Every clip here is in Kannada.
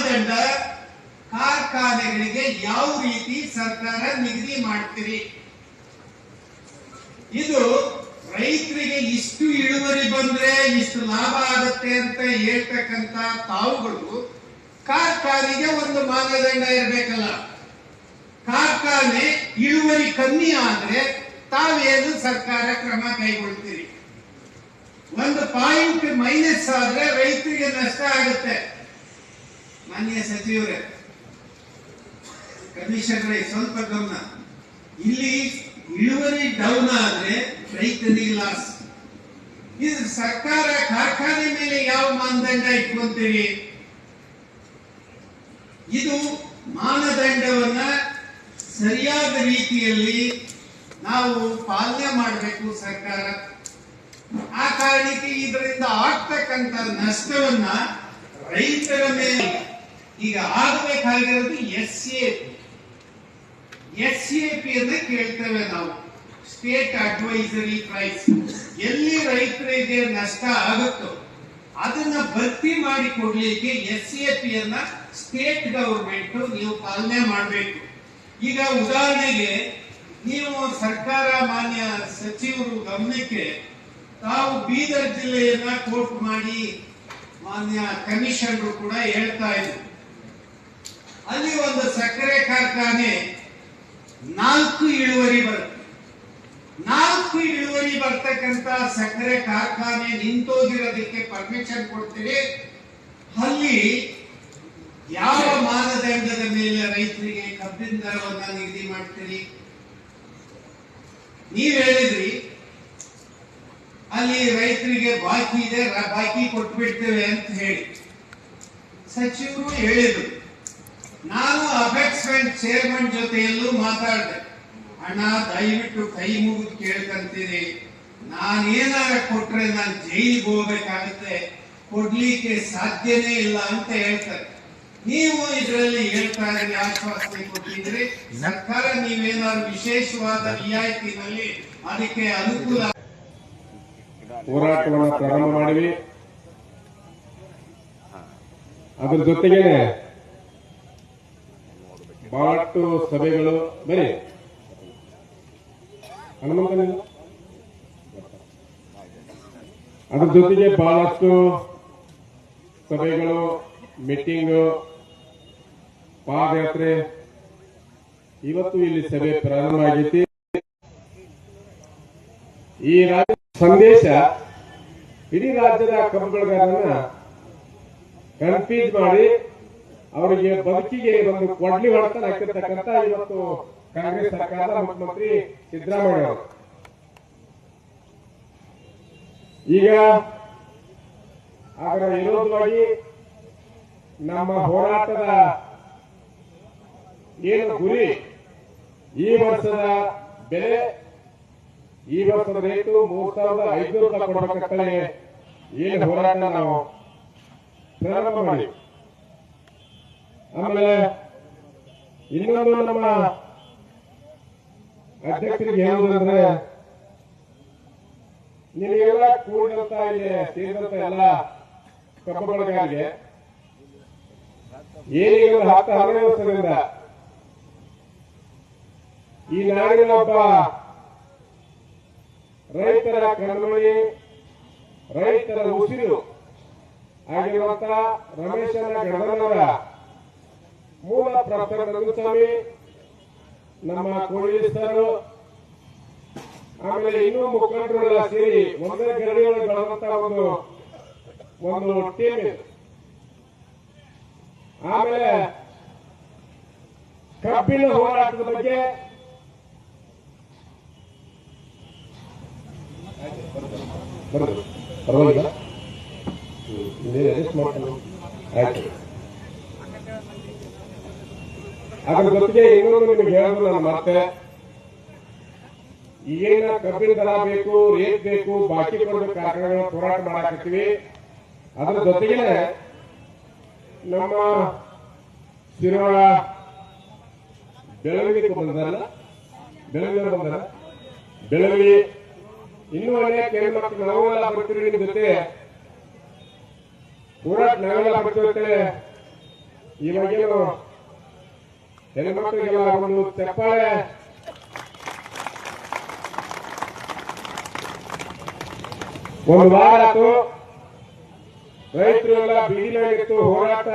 ಮಾನದಂಡ ಕಾರ್ಖಾನೆಗಳಿಗೆ ಯಾವ ರೀತಿ ಸರ್ಕಾರ ನಿಗದಿ ಮಾಡ್ತೀರಿ? ಇದು ರೈತರಿಗೆ ಇಷ್ಟು ಇಳುವರಿ ಬಂದ್ರೆ ಇಷ್ಟು ಲಾಭ ಆಗುತ್ತೆ ಅಂತ ಹೇಳ್ತಕ್ಕಂತ ತಾವುಗಳು ಕಾರ್ಖಾನೆಗೆ ಒಂದು ಮಾನದಂಡ ಇರಬೇಕಲ್ಲ. ಕಾರ್ಖಾನೆ ಇಳುವರಿ ಕಮ್ಮಿ ಆದ್ರೆ ತಾವೇನು ಸರ್ಕಾರ ಕ್ರಮ ಕೈಗೊಳ್ತೀರಿ? ಒಂದು ಪಾಯಿಂಟ್ ಮೈನಸ್ ಆದ್ರೆ ರೈತರಿಗೆ ನಷ್ಟ ಆಗುತ್ತೆ. ಮಾನ್ಯ ಸಚಿವರೇ, ಕಮಿಷನರೇ, ಸ್ವಲ್ಪ ಗಮನ. ಇಲ್ಲಿ ಇಳುವರಿ ಡೌನ್ ಆದ್ರೆ ರೈತನಿಗೆ ಲಾಸ್ ಇದು ಸರ್ಕಾರ ಕಾರ್ಖಾನೆ ಮೇಲೆ ಯಾವ ಮಾನದಂಡ ಇಟ್ಕೊಂತೀರಿ? ಇದು ಮಾನದಂಡವನ್ನ ಸರಿಯಾದ ರೀತಿಯಲ್ಲಿ ನಾವು ಪಾಲನೆ ಮಾಡಬೇಕು ಸರ್ಕಾರ. ಆ ಕಾರಣಕ್ಕೆ ಇದರಿಂದ ಆಗ್ತಕ್ಕಂಥ ನಷ್ಟವನ್ನ ರೈತರ ಮೇಲೆ ಈಗ ಆಗಬೇಕಾಗಿರೋದು S A P S A P ಅಂದ್ರೆ ಕೇಳ್ತೇವೆ ನಾವು. ಸ್ಟೇಟ್ ಅಡ್ವೈಸರಿ ಪ್ರೈಸ್ ಎಲ್ಲಿ ರೈತರಿಗೆ ನಷ್ಟ ಆಗುತ್ತೋ ಅದನ್ನ ಭರ್ತಿ ಮಾಡಿ ಕೊಡ್ಲಿಕ್ಕೆ ಎಸ್ ಎ ಪಿ ಅನ್ನ ಸ್ಟೇಟ್ ಗವರ್ಮೆಂಟ್ ನೀವು ಪಾಲನೆ ಮಾಡಬೇಕು. ಈಗ ಉದಾಹರಣೆಗೆ ನೀವು ಸರ್ಕಾರ ಮಾನ್ಯ ಸಚಿವರು ಗಮನಕ್ಕೆ ತಾವು ಬೀದರ್ ಜಿಲ್ಲೆಯನ್ನ ಕೋರ್ಟ್ ಮಾಡಿ ಮಾನ್ಯ ಕಮಿಷನರು ಕೂಡ ಹೇಳ್ತಾ ಇದ್ರು. ಅಲ್ಲಿ ಒಂದು ಸಕ್ಕರೆ ಕಾರ್ಖಾನೆ ನಾಲ್ಕು ಇಳುವರಿ ಬರುತ್ತೆ ನಾಲ್ಕು ಇಳುವರಿ ಬರ್ತಕ್ಕಂತ ಸಕ್ಕರೆ ಕಾರ್ಖಾನೆ ನಿಂತೋಗಿರೋದಕ್ಕೆ ಪರ್ಮಿಷನ್ ಕೊಡ್ತೀರಿ? ಅಲ್ಲಿ ಯಾವ ಮಾನದಂಡದ ಮೇಲೆ ರೈತರಿಗೆ ಕಬ್ಬಿನ ದರವನ್ನ ನಿಗದಿ ಮಾಡ್ತೀರಿ? ನೀವ್ ಹೇಳಿದ್ರಿ, ಅಲ್ಲಿ ರೈತರಿಗೆ ಬಾಕಿ ಇದೆ ಬಾಕಿ ಕೊಟ್ಬಿಡ್ತೇವೆ ಅಂತ ಹೇಳಿ. ಸಚಿವರು ಹೇಳಿದ್ರು. ನಾನು ಅಪೆಕ್ಸ್ ಬ್ಯಾಂಕ್ ಚೇರ್ಮನ್ ಜೊತೆಯಲ್ಲೂ ಮಾತಾಡಿದೆ. ಅಣ್ಣ, ದಯವಿಟ್ಟು ಕೈ ಮುಗಿದು ಕೇಳ್ಕಂತೀನಿ ನಾನೇನಾರ ಕೊಟ್ರೆ ನಾನು ಜೈಲಿಗೆ ಹೋಗ್ಬೇಕಾಗುತ್ತೆ. ಕೊಡ್ಲಿಕ್ಕೆ ಸಾಧ್ಯನೇ ಇಲ್ಲ ಅಂತ ಹೇಳ್ತಾರೆ. ನೀವು ಇದರಲ್ಲಿ ಹೇಳ್ತಾ ಇದ್ರೆ ಆಶ್ವಾಸನೆ ಕೊಟ್ಟಿದ್ರೆ ಸರ್ಕಾರ ನೀವೇನಾದ್ರು ವಿಶೇಷವಾದ ರಿಯಾಯಿತಿನಲ್ಲಿ ಅದಕ್ಕೆ ಅನುಕೂಲ ಹೋರಾಟವನ್ನು ಪ್ರಾರಂಭ ಮಾಡಿವಿ ಅದ್ರ ಜೊತೆಗೆ ಬಹಳಷ್ಟು ಸಭೆಗಳು ಬರೀ ಅದ್ರ ಜೊತೆಗೆ ಬಹಳಷ್ಟು ಸಭೆಗಳು, ಮೀಟಿಂಗು, ಪಾದಯಾತ್ರೆ. ಇವತ್ತು ಇಲ್ಲಿ ಸಭೆ ಪ್ರಾರಂಭ ಆಗೈತಿ. ಈ ರಾಜ್ಯ ಸಂದೇಶ ಇಡೀ ರಾಜ್ಯದ ಕಬ್ಬುಗಳಿಗಾರನ್ನ ಕನ್ಫ್ಯೂಸ್ ಮಾಡಿ ಅವರಿಗೆ ಬದುಕಿಗೆ ಒಂದು ಕೊಡ್ಲಿ ಹೊಡೆತ ಹಾಕಿರ್ತಕ್ಕಂಥ ಇವತ್ತು ಕಾಂಗ್ರೆಸ್ ಸರ್ಕಾರದ ಮುಖ್ಯಮಂತ್ರಿ ಸಿದ್ದರಾಮಯ್ಯ ಅವರು. ಈಗ ಅದರ ವಿರೋಧವಾಗಿ ನಮ್ಮ ಹೋರಾಟದ ಏನು ಗುರಿ ಈ ವರ್ಷದ ಬೆಲೆ, ಈ ವರ್ಷದ ರೇಟು ಮೂರ್ ಸಾವಿರದ ಐದುನೂರು ಕೊಡಬೇಕಂತಲೇ ಏನು ಹೋರಾಟ ನಾವು ಪ್ರಾರಂಭ ಮಾಡಿ ಆಮೇಲೆ ಇನ್ನೊಂದು ನಮ್ಮ ಅಧ್ಯಕ್ಷರಿಗೆ ಹೇಳುವುದಂದ್ರೆ ನಿಮಗೆಲ್ಲ ಕೂಡಿದಂತ ಇಲ್ಲಿ ಸೇರಿದಂತ ಎಲ್ಲ ಕಬ್ಬುಗಳಿಗಾರಿಗೆ ಏನೀಗ ಒಂದು ಹತ್ತು ಹದಿನೈದು ವರ್ಷದಿಂದ ಈ ನಾಡಿನ ಒಬ್ಬ ರೈತರ ಕಣ್ಮಣಿ ರೈತರ ಉಸಿರು ಆಗಿರುವಂತ ರಮೇಶನ ಗಡದನವರ ಮೂಲ ಸ್ವಾಮಿ. ನಮ್ಮ ಕೋಳಿಸ್ತರು ಆಮೇಲೆ ಇನ್ನೂ ಮುಖಂಡರೆಲ್ಲ ಸೇರಿ ಒಂದೇ ಗಡಿಯೊಳಗೆ ಬೆಳೆದಂತ ಒಂದು ಒಂದು ಟೀಮ್ ಇದೆ. ಆಮೇಲೆ ಕಬ್ಬಿನ ಹೋರಾಟದ ಬಗ್ಗೆ ಪರವಾಗಿಲ್ಲ. ಮಾಡ್ತೀನಿ. ಆಯ್ತು. ಅದ್ರ ಜೊತೆಗೆ ಇನ್ನೊಂದು ನಿಮಗೆ ಹೇಳೋದು ನಾನು ಮತ್ತೆ. ಈಗೇನ ಕಬ್ಬಿನ ದರ ಬೇಕು ರೇಟ್ ಬೇಕು, ಬಾಕಿ ಕೊಡಬೇಕು ಕಾರ್ಖಾನೆಗಳ ಹೋರಾಟ ಮಾಡಾಕತ್ತೀವಿ. ಅದ್ರ ಜೊತೆಗೆ ನಮ್ಮ ಶಿರೋಳ ಬೆಳವಣಿಗೆ ಬಂದಲ್ಲ ಬೆಳವಣಿಗೆ ಬಂದಾರ ಬೆಳವಣಿಗೆ. ಇನ್ನೂ ಅನೇಕ ಹೆಣ್ಮಕ್ಳು ನಾವೆಲ್ಲ ಬರ್ತೀವಿ ನಿಮ್ಮ ಜೊತೆ ಹೋರಾಟ ನಾವೆಲ್ಲ ಬರ್ತೀವಿ ಇವಾಗೇನು ಹೆಣ್ಮಕ್ಳಿಗೆಲ್ಲ ಒಂದು ಚಪ್ಪಾಳೆ. ಒಂದು ವಾರ ಆಯ್ತು ರೈತರು ಎಲ್ಲ ಬೀದಿಲಾಗಿತ್ತು ಹೋರಾಟ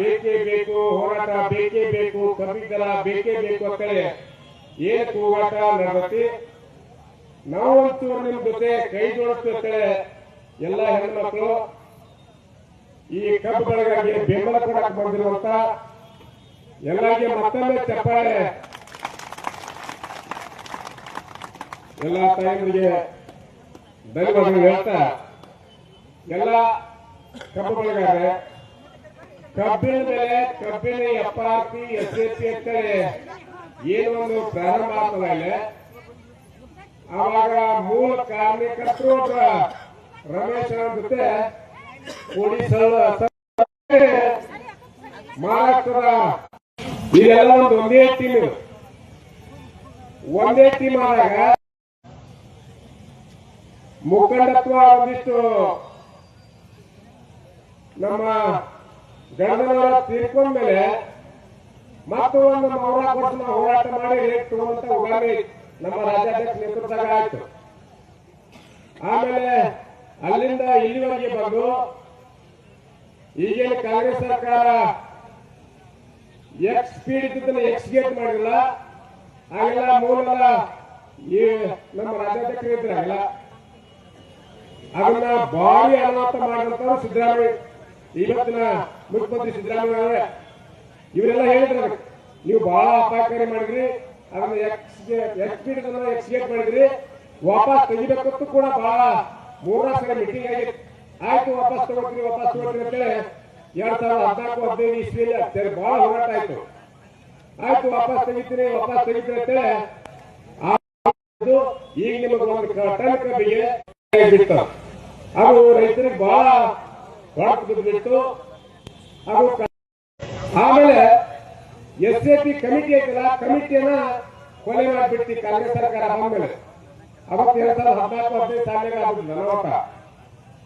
ಬೇಕೇ ಬೇಕು, ಹೋರಾಟ ಬೇಕೇ ಬೇಕು ಕಬ್ಬಿದ್ದರ ಬೇಕೇ ಬೇಕು ಅಂತೇಳಿ ಏನ್ ಹೋರಾಟ ನಡೆದತಿ ನಾವಂತೂ ನಿಮ್ ಜೊತೆ ಕೈ ಅಂತೇಳಿ ಎಲ್ಲ ಹೆಣ್ಮಕ್ಳು ಈ ಕಬ್ಬು ಬೆಳೆಗಾಗಿ ಬೆಂಬಲ ಕೊಡಕ್ಕೆ ಬಂದಿರುವಂತ ಎಲ್ಲರಿಗೆ ಮತ್ತೊಮ್ಮೆ ಚಪ್ಪಾಳೆ. ಎಲ್ಲ ತಾಯಿಗಳಿಗೆ ಧನ್ಯವಾದಗಳು ಹೇಳ್ತಾ ಎಲ್ಲ ಕಬ್ಬು ಬೆಳೆಗಾರೆ ಕಬ್ಬಿನ ಬೆಲೆ ಕಬ್ಬಿನ F R P S A P ಅಂತೇಳಿ ಏನು ಒಂದು ಪ್ರಾರಂಭ ಆಗ್ತದ ಇಲ್ಲಿ? ಆವಾಗ ಮೂಲ ಕಾರ್ಮಿಕರು ರಮೇಶ್ ಅವ್ರ ಜೊತೆ ಒಡಿಶಾ ಮಹಾರಾಷ್ಟ್ರದ ಇದೆಲ್ಲ ಒಂದು ಒಂದೇ ಟೀಮ್ ಇದು. ಒಂದೇ ಟೀಮ್ ಆದಾಗ ಮುಖಂಡತ್ವ ಒಂದಿಷ್ಟು ನಮ್ಮ ಗಣದವರ ತೀರ್ಕೊಂಡ ಮೇಲೆ ಮತ್ತು ಒಂದು ಮೌನ ವರ್ಷ ಹೋರಾಟ ಮಾಡಿ ರೇಟ್ ತಗೊಂಡಂತ ಉಗಾಮಿ ನಮ್ಮ ರಾಜ್ಯಾಧ್ಯಕ್ಷ ನೇತೃತ್ವದಾಗ ಆಯ್ತು. ಆಮೇಲೆ ಅಲ್ಲಿಂದ ಇಲ್ಲಿವರೆಗೆ ಬಂದು ಈಗಿನ ಕಾಂಗ್ರೆಸ್ ಸರ್ಕಾರ ಎಕ್ಸ್ ಸ್ಪೀಡ್ ಎಕ್ಸ್ಗೇಟ್ ಎಕ್ಸ್ ಗೇಟ್ ಮಾಡಿಲ್ಲ ಹಾಗೆಲ್ಲ ಮೂಲ ಈ ನಮ್ಮ ರಾಜ್ಯಾಧ್ಯಕ್ಷರು ಇದ್ರಾಗಲ್ಲ ಅದನ್ನ ಭಾರಿ ಅನಾಹುತ ಮಾಡಿದಂತ ಸಿದ್ದರಾಮಯ್ಯ ಇವತ್ತಿನ ಮುಖ್ಯಮಂತ್ರಿ ಸಿದ್ದರಾಮಯ್ಯ ಅವರೇ ಇವರೆಲ್ಲ ಹೇಳಿದ್ರು. ನೀವು ಬಹಳ ಅಪಾಯಕಾರಿ ಮಾಡಿದ್ರಿ, ಅದನ್ನ ಎಕ್ಸ್ ಎಕ್ಸ್ ಸ್ಪೀಡ್ ಎಕ್ಸ್ ಗೇಟ್ ಮಾಡಿದ್ರಿ, ವಾಪಸ್ ತೆಗಿಬೇಕಂತೂ ಕೂಡ ಬಹಳ ಮೂರ್ನಾಲ್ಕು ಸಲ ಮೀಟಿಂಗ್ ಆಗಿತ್ತು ಆಯ್ತು, ವಾಪಸ್ ತಗೋತೀರಿ ವಾಪಸ್ ತಗೋತೀವಿ ಅಂತೇಳಿ ಎರಡ್ ಸಾವಿರದ ಹದಿನಾಲ್ಕು ಹದಿನೈದು ಇಸ್ವಿಯಲ್ಲಿ ಸರಿ ಬಹಳ ಹೋರಾಟ ಆಯ್ತು. ಆಯ್ತು ವಾಪಸ್ ತೆಗಿತೀನಿ ವಾಪಸ್ ತೆಗಿತೀನಿ ಅಂತೇಳಿ ಈಗ ನಿಮಗೆ ಒಂದು ಟನ್ ಕಬ್ಬಿಗೆ ಅದು ರೈತರಿಗೆ ಬಹಳ ಹೊರತು ಬಿದ್ದಿತ್ತು. ಅದು ಆಮೇಲೆ ಎಸ್ ಎ ಪಿ ಕಮಿಟಿ ಐತಲ್ಲ, ಕಮಿಟಿಯನ್ನ ಕೊಲೆ ಮಾಡಿಬಿಡ್ತಿ ಕಾಂಗ್ರೆಸ್ ಸರ್ಕಾರ ಆಮೇಲೆ ಅವತ್ತು ಎರಡ್ ಸಾವಿರದ ಹದಿನಾಲ್ಕು ಹದಿನೈದು ಸಾಲಿನಾಗ ಆಗುದಿಲ್ಲ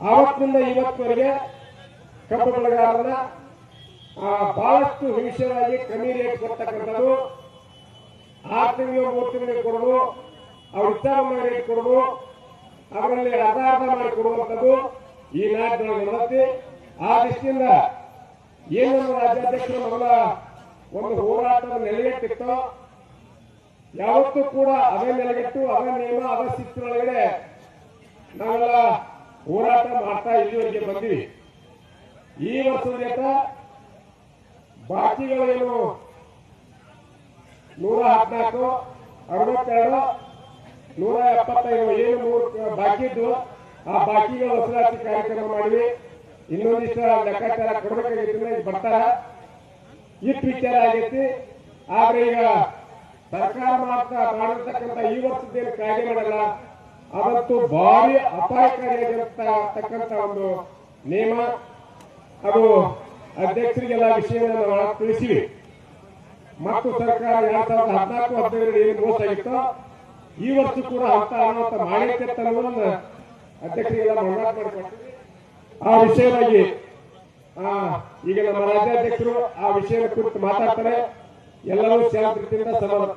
ಆವತ್ತಿನಿಂದ ಇವತ್ತಿನವರೆಗೆ ಕಬ್ಬು ಬೆಳೆಗಾರರನ್ನ ಬಹಳಷ್ಟು ಹಿಂಸೆಯಾಗಿ ಕಮ್ಮಿ ರೇಟ್ ಕೊಡ್ತಕ್ಕಂಥದ್ದು. ಆರು ತಿಂಗಳು, ಮೂರು ತಿಂಗಳಿಗೆ ಕೊಡೋದು, ಅವ್ರ ಮಾಡಿ ರೇಟ್ ಕೊಡೋದು, ಅವರಲ್ಲಿ ಅರ್ಧ ಮಾಡಿ ಕೊಡುವಂಥದ್ದು ಈ ನಾಯಕರಲ್ಲಿ ನಡೆಸಿ ಆ ದೃಷ್ಟಿಯಿಂದ ಏನು ನಮ್ಮ ರಾಜ್ಯಾಧ್ಯಕ್ಷರು ಮೊದಲ ಒಂದು ಹೋರಾಟದ ನೆಲೆಗಟ್ಟಿತ್ತೋ ಯಾವತ್ತೂ ಕೂಡ ಅದೇ ನೆಲೆಗಟ್ಟು ಅದೇ ನಿಯಮ ಅದೇ ಶಿಸ್ತಿನೊಳಗಡೆ ನಾವೆಲ್ಲ ಹೋರಾಟ ಮಾಡ್ತಾ ಇಲ್ಲಿವರೆಗೆ ಬಂದಿವಿ. ಈ ವರ್ಷದ ಜೊತೆ ಬಾಕಿಗಳೇನು ನೂರ ಹದಿನಾಲ್ಕು, ಅರವತ್ತೆರಡು, ನೂರ ಎಪ್ಪತ್ತೈದು, ಏನು ಮೂರು ಬಾಕಿ ಇದ್ದು, ಆ ಬಾಕಿಗಳ ವಸೂಲಾತಿ ಕಾರ್ಯಕ್ರಮ ಮಾಡಿವಿ. ಇನ್ನೊಂದಿಷ್ಟು ಲೆಕ್ಕಾಚಾರ ಕೊಡಬೇಕಾಗಿತ್ತು ಬರ್ತಾರ. ಈ ವಿಚಾರ ಆಗೈತಿ. ಆದ್ರೆ ಈಗ ಸರ್ಕಾರ ಮಾಡ್ತಾ ಮಾಡಿರ್ತಕ್ಕಂಥ ಈ ವರ್ಷದ್ದೇನು ಕಾಯ್ದೆ ಮಾಡಲ್ಲ. ಅದಂತೂ ಭಾರಿ ಅಪಾಯಕಾರಿಯಾಗಿರತಕ್ಕಂಥ ಒಂದು ನಿಯಮ. ಅದು ಅಧ್ಯಕ್ಷರಿಗೆಲ್ಲ ವಿಷಯವನ್ನು ನಾವು ತಿಳಿಸಿವಿ. ಮತ್ತು ಸರ್ಕಾರ ಎರಡ್ ಸಾವಿರದ ಹದಿನಾಲ್ಕು ಹದಿನೈದರಲ್ಲಿ ಏನು ಮೋಸ ಆಗಿತ್ತೋ, ಈ ವರ್ಷ ಕೂಡ ಅಂತ ಅನಾಹುತ ಮಾಹಿತಿ ತರುವುದನ್ನು ಅಧ್ಯಕ್ಷರಿಗೆಲ್ಲ ಮನವರಿಕೆ ಮಾಡಿಕೊಂಡು ಆ ವಿಷಯವಾಗಿ ಈಗ ನಮ್ಮ ರಾಜ್ಯಾಧ್ಯಕ್ಷರು ಆ ವಿಷಯದ ಕುರಿತು ಮಾತಾಡ್ತಾರೆ. ಎಲ್ಲರೂ ಶಾಂತಿಯಿಂದ ಸಮಾನ?